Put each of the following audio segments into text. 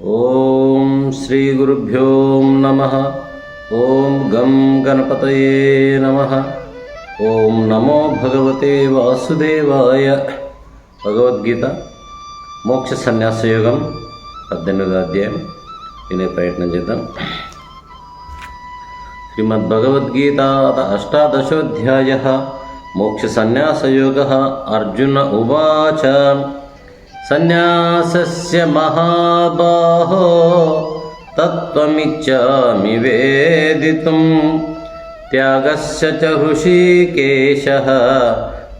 ఓం శ్రీ గురుభ్యో నమ. ఓం గం గణపతయే నమ. ఓం నమో భగవతే వాసుదేవాయ. భగవద్గీత మోక్ష సన్యాస యోగం పద్దెనిమిదో అధ్యాయం. వినే ప్రయత్నం చేద్దాం. శ్రీమద్భగవద్గీత అష్టాదశోధ్యాయ మోక్ష మోక్షసన్యాసయోగ అర్జున ఉవాచ. సన్యాసస్య మహాబాహో తత్వమిచ్చామి వేదితుం త్యాగస్య చ హృషీకేశ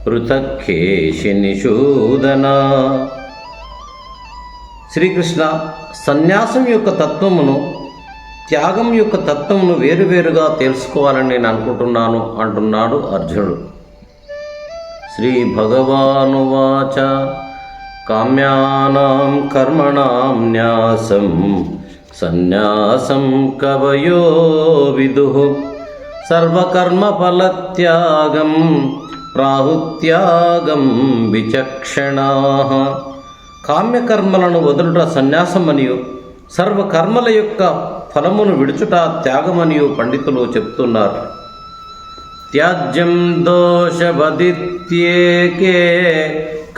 పృథక్కేశి నిషూదన శ్రీకృష్ణ సన్యాసం యొక్క తత్వమును త్యాగం యొక్క తత్వమును వేరువేరుగా తెలుసుకోవాలని నేను అనుకుంటున్నాను అంటున్నాడు అర్జునుడు. శ్రీ భగవానువాచ కామ్యానాం కర్మణాం న్యాసం సన్యాసం కవయో విదు సర్వకర్మఫలత్యాగం ప్రాహుత్యాగం విచక్షణా కామ్యకర్మలను వదులుట సన్యాసమనియు సర్వకర్మల యొక్క ఫలమును విడుచుట త్యాగమనియు పండితులు చెప్తున్నారు. త్యాజ్యం దోషవదిత్యేకే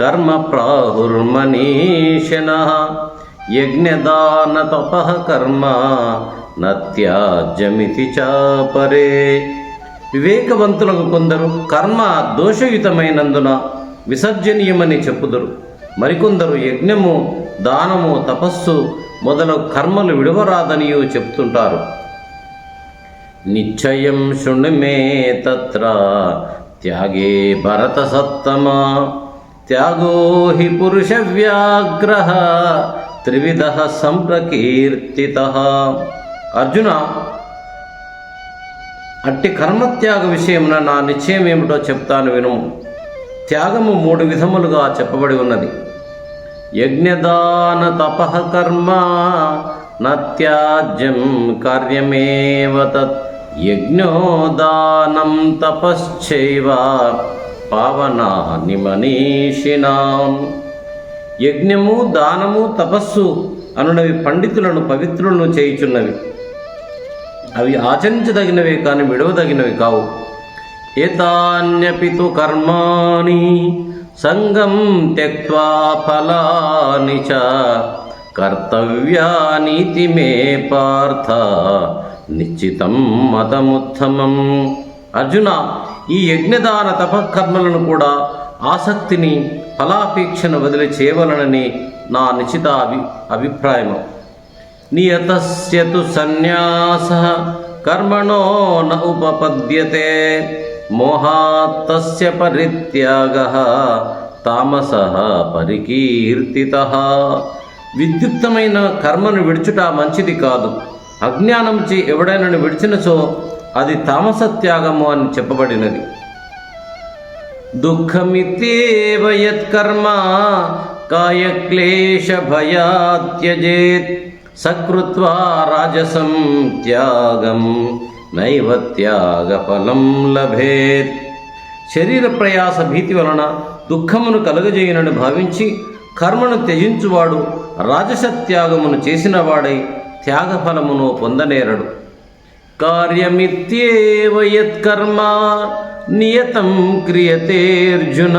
కర్మ ప్రాహుర్మనీషిణ యజ్ఞదాన తపః కర్మ నత్యాజ్యమితి చాపరే. వివేకవంతులకు కొందరు కర్మ దోషయుతమైనందున విసర్జనీయమని చెప్పుదురు. మరికొందరు యజ్ఞము దానము తపస్సు మొదలగు కర్మలు విడవరాదనియూ చెప్తుంటారు. నిశ్చయం శృణు మే తత్ర. త్యాగే భరత సత్తమా. త్యాగో హి పురుష వ్యాగ్రహ. త్రివిధ సంప్రకీర్తిత. అర్జున అట్టి కర్మత్యాగ విషయమున నా నిశ్చయం ఏమిటో చెప్తాను విను. త్యాగము మూడు విధములుగా చెప్పబడి ఉన్నది. యజ్ఞదాన తపః కర్మ నత్యాజ్యం కార్యమేవ తత్. యజ్ఞోదానం తపశ్చైవ పావనాని మనీషిణాం యజ్ఞము దానము తపస్సు అనునవి పండితులను పవిత్రులను చేయుచున్నవి. అవి ఆచరించదగినవే కాని విడవదగినవి కావు. ఏతాన్యపితు కర్మాణి సంగం త్యక్వా ఫలాని చ కర్తవ్యానీతి మే పార్థ నిశ్చితం మతముత్తమం. అర్జున ఈ యజ్ఞదాన తపకర్మలను కూడా ఆసక్తిని ఫలాపేక్షను వదిలి చేయవలనని నా నిశ్చిత అభి అభిప్రాయము. నియతస్యతు సన్యాస కర్మణో న ఉపపద్యతే. మోహాత్తస్య పరిత్యాగ తామస పరికీర్తిత. విద్యుక్తమైన కర్మను విడుచుట మంచిది కాదు. అజ్ఞానంచి ఎవడైనను విడిచినచో అది తామస త్యాగము అని చెప్పబడినది. దుఃఖమిత్యేవ యత్కర్మ కాయక్లేశ భయాత్యజేత్ సకృత్వా రాజసం త్యాగం నైవ త్యాగ ఫలం లభేత్. శరీర ప్రయాస భీతి వలన దుఃఖమును కలుగజేయునని భావించి కర్మను త్యజించువాడు రాజస త్యాగమును చేసినవాడై త్యాగఫలమును పొందనేరడు. కార్యమిత్యేవ యత్కర్మ నియతం క్రియతేర్జున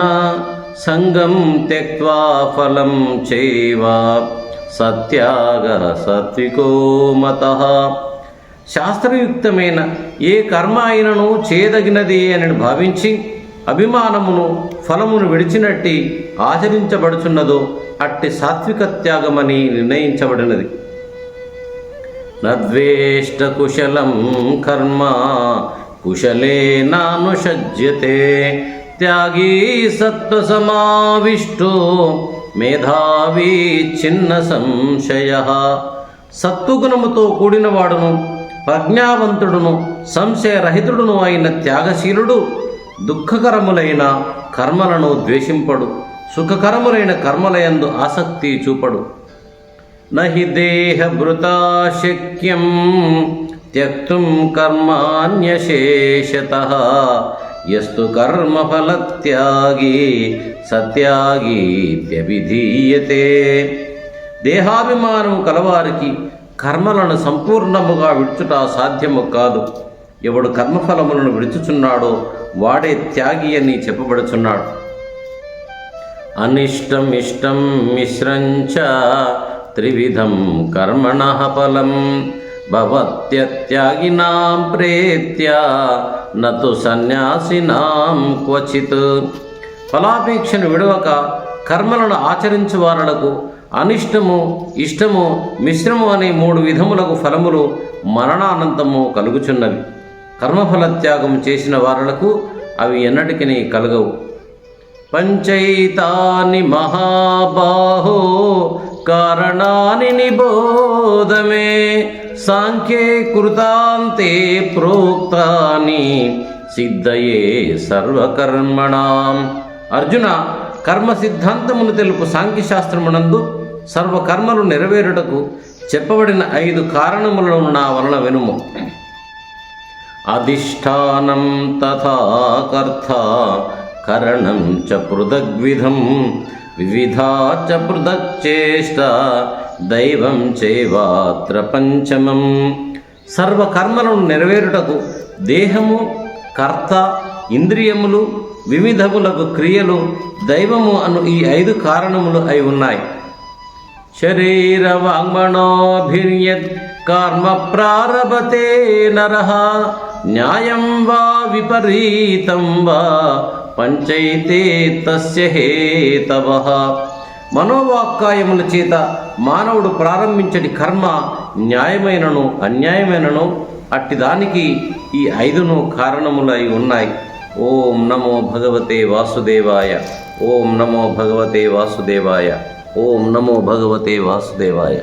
సంగం త్యక్వా ఫలం చైవ సత్యాగ సత్వికో మత. శాస్త్రయుక్తమైన ఏ కర్మ అయినను చేయదగినది అని భావించి అభిమానమును ఫలమును విడిచినట్టి ఆచరించబడుచున్నదో అట్టి సాత్విక త్యాగమని నిర్ణయించబడినది. నద్వేష్ట కుశలం కర్మ కుశలేనానుషజ్యతే త్యాగీ సత్వసమావిష్టో మేధావి చిన్న సంశయ. సత్వగుణముతో కూడినవాడును ప్రజ్ఞావంతుడును సంశయరహితుడును అయిన త్యాగశీలుడు దుఃఖకరములైన కర్మలను ద్వేషింపడు సుఖకరములైన కర్మలయందు ఆసక్తి చూపడు. నహి దేహభృతా శక్యం త్యక్తుం కర్మాణ్యశేషత. ఎస్తు కర్మఫలత్యాగి సత్యాగీత్యభిధీయతే దేహాభిమానం కలవారికి కర్మలను సంపూర్ణముగా విడుచుట సాధ్యము కాదు. ఎవడు కర్మఫలములను విడుచుచున్నాడో వాడే త్యాగి అని చెప్పబడుచున్నాడు. అనిష్టం ఇష్టం మిశ్రంచ త్రివిధం కర్మణ ఫలం భవత్యత్యాగినాం ప్రేత్య నతు సన్యాసినాం క్వచిత్. ఫలాపేక్షను విడవక కర్మలను ఆచరించు వారలకు అనిష్టము ఇష్టము మిశ్రము అనే మూడు విధములకు ఫలములు మరణానంతము కలుగుచున్నవి. కర్మఫల త్యాగం చేసిన వారలకు అవి ఎన్నటికీ కలగవు. పంచైతాని మహాబాహో కారణాని నిబోధమే సాంఖ్యే కృతాంతే ప్రోక్తాని సిద్ధయే సర్వకర్మణాం. అర్జున కర్మ సిద్ధాంతమును తెలుపు సాంఖ్యశాస్త్రమునందు సర్వకర్మలు నెరవేరుటకు చెప్పబడిన ఐదు కారణములను నా వలన వెనుము. అధిష్టానం తథా కర్త కరణం చ పృథగ్విధం. వివిధా చ పృథక్చేష్ట దైవం చేవాత్ర పంచమం. సర్వకర్మలను నెరవేరుటకు దేహము కర్త ఇంద్రియములు వివిధములకు క్రియలు దైవము అను ఈ ఐదు కారణములు అయి ఉన్నాయి. శరీర వాంగ్మణోభిర్యత్ కర్మ ప్రారభతే నరహ న్యాయం వా విపరీతం వా పంచైతే తస్య హేతవ మనోవాక్కాయముల చేత మానవుడు ప్రారంభించటి కర్మ న్యాయమైనను అన్యాయమైనను అట్టి దానికి ఈ ఐదును కారణములై ఉన్నాయి. ఓం నమో భగవతే వాసుదేవాయ. ఓం నమో భగవతే వాసుదేవాయ. ఓం నమో భగవతే వాసుదేవాయ.